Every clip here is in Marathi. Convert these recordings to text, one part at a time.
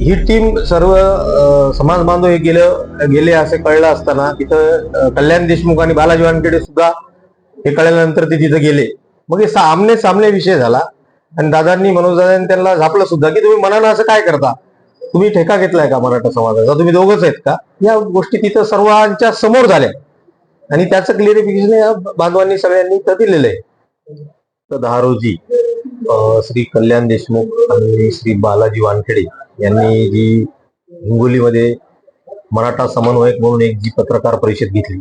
ही टीम सर्व समाज बांधव हे गेलं गेले असे कळलं असताना तिथं कल्याण देशमुख आणि बालाजी वानखेडे सुद्धा हे कळल्यानंतर ते तिथं गेले. मग हे सामने सामने विषय झाला. आणि दादांनी मनोजदादांनी त्यांना झापलं सुद्धा की तुम्ही मनानं असं काय करता? तुम्ही ठेका घेतलाय का मराठा समाजाचा? तुम्ही दोघच आहेत का? या गोष्टी तिथं सर्वांच्या समोर झाल्या. आणि त्याचं क्लिअरिफिकेशन या बांधवांनी सगळ्यांनी तर दिलेलं आहे. तर दहा रोजी श्री कल्याण देशमुख आणि श्री बालाजी वानखेडे. यांनी जी हिंगोलीमध्ये मराठा समन्वयक म्हणून एक जी पत्रकार परिषद घेतली.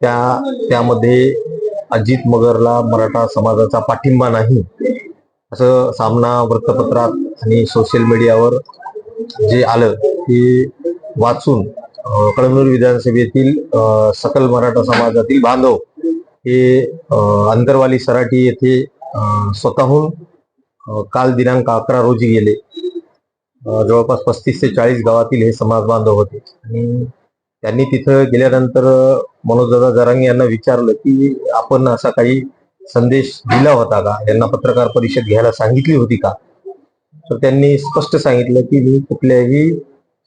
त्या त्यामध्ये अजित मगरला मराठा समाजाचा पाठिंबा नाही असं सामना वृत्तपत्रात आणि सोशल मीडियावर जे आलं ते वाचून कळमनूर विधानसभेतील सकल मराठा समाजातील बांधव हे अंतरवाली सराटी येथे स्वतःहून काल दिनांक अकरा रोजी गेले. जवळपास पस्तीस ते चाळीस गावातील हे समाज बांधव होते. आणि त्यांनी तिथं गेल्यानंतर मनोजदादा जरांगे यांना विचारलं की आपण असा काही संदेश दिला होता का? यांना पत्रकार परिषद घ्यायला सांगितली होती का? तर त्यांनी स्पष्ट सांगितलं की मी कुठल्याही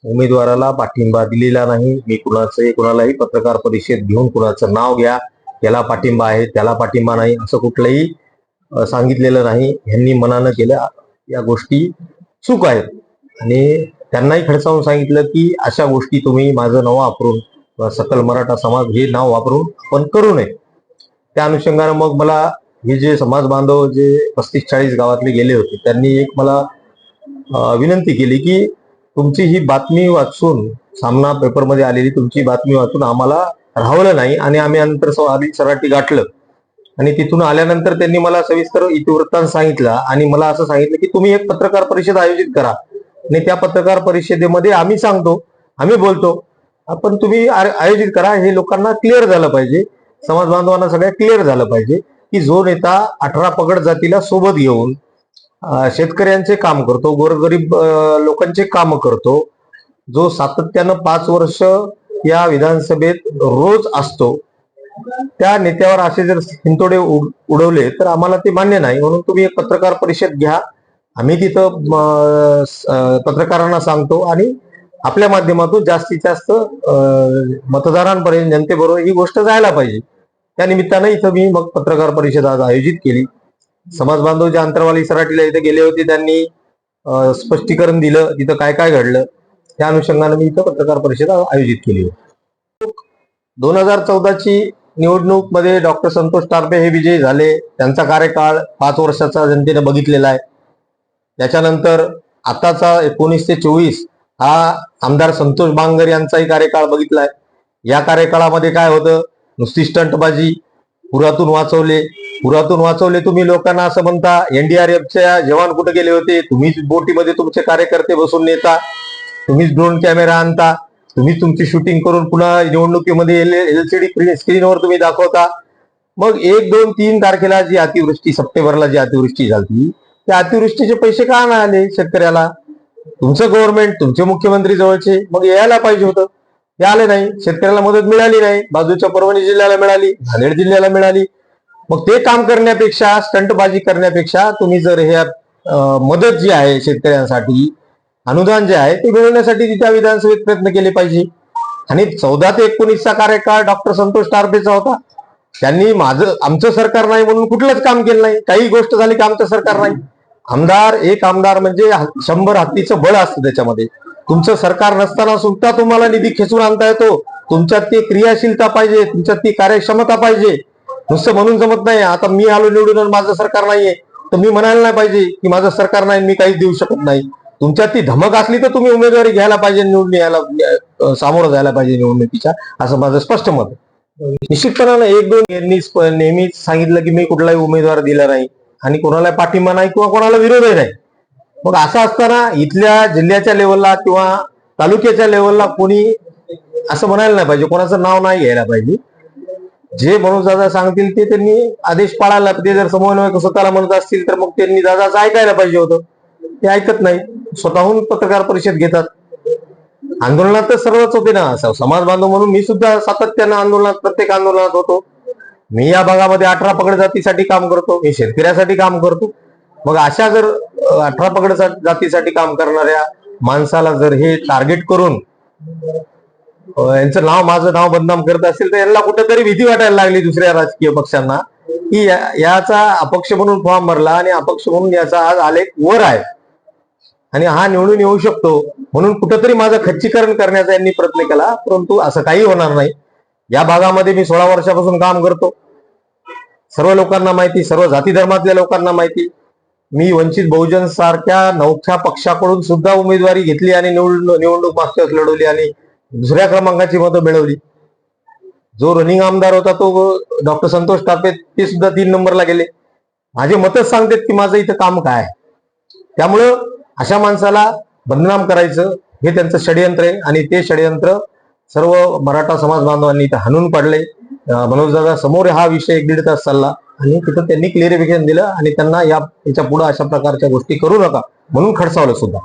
उमेदवाराला पाठिंबा दिलेला नाही. मी कुणाचंही कुणालाही पत्रकार परिषद घेऊन कुणाचं नाव घ्या. याला पाठिंबा आहे त्याला पाठिंबा नाही असं कुठलंही सांगितलेलं नाही. यांनी मनानं केल्या या गोष्टी चूक आहेत. आणि त्यांनाही खडसावून सांगितलं की अशा गोष्टी तुम्ही माझं नाव वापरून सकल मराठा समाज हे नाव वापरून आपण करू नये. त्या अनुषंगानं मग मला हे जे समाज बांधव जे पस्तीस चाळीस गावातले गेले होते त्यांनी एक मला विनंती केली की तुमची ही बातमी वाचून सामना पेपरमध्ये आलेली तुमची बातमी वाचून आम्हाला राहवलं नाही आणि आम्ही नंतर आधी सराटी गाठलं. आणि तिथून आल्यानंतर त्यांनी मला सविस्तर इतिवृत्तांत सांगितलं आणि मला असं सांगितलं की तुम्ही एक पत्रकार परिषद आयोजित करा. आणि त्या पत्रकार परिषदेमध्ये आम्ही सांगतो आम्ही बोलतो आपण तुम्ही आयोजित करा हे लोकांना क्लिअर झालं पाहिजे. समाज बांधवांना सगळ्या क्लिअर झालं पाहिजे की जो नेता अठरा पगड जातीला सोबत घेऊन शेतकऱ्यांचे काम करतो गोरगरीब लोकांचे काम करतो जो सातत्यानं पाच वर्ष या विधानसभेत रोज असतो त्या नेत्यावर असे जर हिंतोडे उड- उडवले तर आम्हाला ते मान्य नाही. म्हणून तुम्ही एक पत्रकार परिषद घ्या आम्ही तिथं पत्रकारांना सांगतो आणि आपल्या माध्यमातून जास्तीत जास्त मतदारांपर्यंत जनतेबरोबर ही गोष्ट जायला पाहिजे. त्या निमित्तानं इथं मी मग पत्रकार परिषद आज आयोजित केली. समाज बांधव जे अंतरवाली सराटीला इथे गेले होते त्यांनी स्पष्टीकरण दिलं तिथं काय काय घडलं त्या अनुषंगानं मी इथं पत्रकार परिषद आयोजित केली दोन हजार चौदाची निवडणूकमध्ये डॉक्टर संतोष टारपे हे विजयी झाले. त्यांचा कार्यकाळ पाच वर्षाचा जनतेने बघितलेला आहे. त्याच्यानंतर आताचा एकोणीस ते चोवीस हा आमदार संतोष बांगर यांचाही कार्यकाळ बघितलाय. या कार्यकाळामध्ये काय होतं? नुसती स्टंटबाजी पुरातून वाचवले. पुरातून वाचवले तुम्ही लोकांना असं म्हणता एनडीआरएफच्या जवान कुठे गेले होते? तुम्हीच बोटीमध्ये तुमचे कार्यकर्ते बसून नेता. तुम्हीच ड्रोन कॅमेरा आणता. तुम्हीच तुमची शूटिंग करून पुन्हा निवडणुकीमध्ये एलसीडी स्क्रीनवर तुम्ही दाखवता. मग एक दोन तीन तारखेला जी अतिवृष्टी सप्टेंबरला जी अतिवृष्टी झाली त्या अतिवृष्टीचे पैसे का नाही आले शेतकऱ्याला? तुमचं गव्हर्नमेंट तुमचे मुख्यमंत्री जवळचे मग यायला पाहिजे होतं. हे आले नाही. शेतकऱ्याला मदत मिळाली नाही. बाजूच्या परभणी जिल्ह्याला मिळाली नांदेड जिल्ह्याला मिळाली. मग ते काम करण्यापेक्षा स्टंटबाजी करण्यापेक्षा तुम्ही जर हे मदत जी आहे शेतकऱ्यांसाठी अनुदान जे आहे ते मिळवण्यासाठी त्या विधानसभेत प्रयत्न केले पाहिजे. आणि चौदा ते एकोणीसचा कार्यकाळ डॉक्टर संतोष टारफेचा होता. त्यांनी माझं आमचं सरकार नाही म्हणून कुठलंच काम केलं नाही. काही गोष्ट झाली की आमचं सरकार नाही. आमदार एक आमदार म्हणजे शंभर हत्तीचं बळ असतं त्याच्यामध्ये. तुमचं सरकार नसताना सुद्धा तुम्हाला निधी खेचून आणता येतो. तुमच्यात ती क्रियाशीलता पाहिजे तुमच्यात ती कार्यक्षमता पाहिजे. नुसतं म्हणून जमत नाही आता मी आलो निवडून माझं सरकार नाहीये. तर मी म्हणायला नाही पाहिजे की माझं सरकार नाही मी काहीच देऊ शकत नाही. तुमच्यात ती धमक असली तर तुम्ही उमेदवारी घ्यायला पाहिजे निवडून यायला सामोरं जायला पाहिजे निवडणुकीच्या असं माझं स्पष्ट मत निश्चितपणानं एक दोन यांनी नेहमीच सांगितलं की मी कुठलाही उमेदवार दिला नाही. आणि कोणाला पाठिंबा नाही किंवा कोणाला विरोधही नाही. मग असं असताना इथल्या जिल्ह्याच्या लेवलला किंवा तालुक्याच्या लेवलला कोणी असं म्हणायला नाही पाहिजे. कोणाचं नाव नाही घ्यायला पाहिजे. जे मनोज दादा सांगतील ते त्यांनी आदेश पाळायला ते जर समन्वयक स्वतःला म्हणत असतील तर मग त्यांनी दादाचं ऐकायला पाहिजे होतं. ते ऐकत नाही. स्वतःहून पत्रकार परिषद घेतात. आंदोलनात तर सर्वच होते ना. समाज बांधव म्हणून मी सुद्धा सातत्यानं आंदोलनात प्रत्येक आंदोलनात होतो. मी या भागामध्ये अठरा पगड जातीसाठी काम करतो मी शेतकऱ्यासाठी काम करतो. मग अशा जर अठरा पगड जातीसाठी काम करणाऱ्या माणसाला जर हे टार्गेट करून यांचं नाव माझं नाव बदनाम करत असेल तर यांना कुठेतरी भीती वाटायला लागली दुसऱ्या राजकीय पक्षांना की याचा अपक्ष म्हणून फॉर्म भरला आणि अपक्ष म्हणून याचा आज आलेख वर आहे. आणि हा निवडून येऊ शकतो म्हणून कुठंतरी माझं खच्चीकरण करण्याचा यांनी प्रयत्न केला परंतु असं काही होणार नाही. या भागामध्ये मी सोळा वर्षापासून काम करतो. सर्व लोकांना माहिती सर्व जाती धर्मातल्या लोकांना माहिती. मी वंचित बहुजन सारख्या नवख्या पक्षाकडून सुद्धा उमेदवारी घेतली आणि निवडणूक निवडणूक मागच्या लढवली आणि दुसऱ्या क्रमांकाची मतं मिळवली. जो रनिंग आमदार होता तो डॉक्टर संतोष टापे ते सुद्धा तीन नंबरला गेले. माझे मतच सांगतात की माझं इथं काम काय आहे. त्यामुळं अशा माणसाला बदनाम करायचं हे त्यांचं षडयंत्र आहे आणि ते षडयंत्र सर्व मराठा समाज बांधवांनी इथं हाणून पाडले मनोजदादा समोर हा विषय एक दीड तास चालला आणि तिथं त्यांनी क्लिअरिफिकेशन दिलं आणि त्यांना या याच्यापुढे अशा प्रकारच्या गोष्टी करू नका म्हणून खडसावलं सुद्धा.